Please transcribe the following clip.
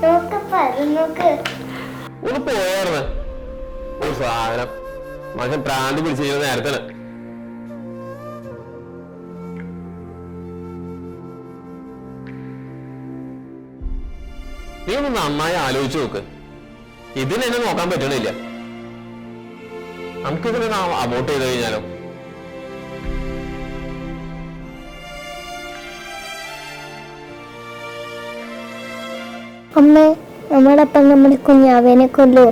നീ ഒന്ന് നന്നായി ആലോചിച്ചു നോക്ക് ഇതിനെന്നെ നോക്കാൻ പറ്റണില്ല നമുക്കിതിനെ അബോട്ട് ചെയ്ത് കഴിഞ്ഞാലോ അമ്മേ നമ്മുടെ അപ്പം നമ്മുടെ കുഞ്ഞാവേനെ കൊല്ലൂ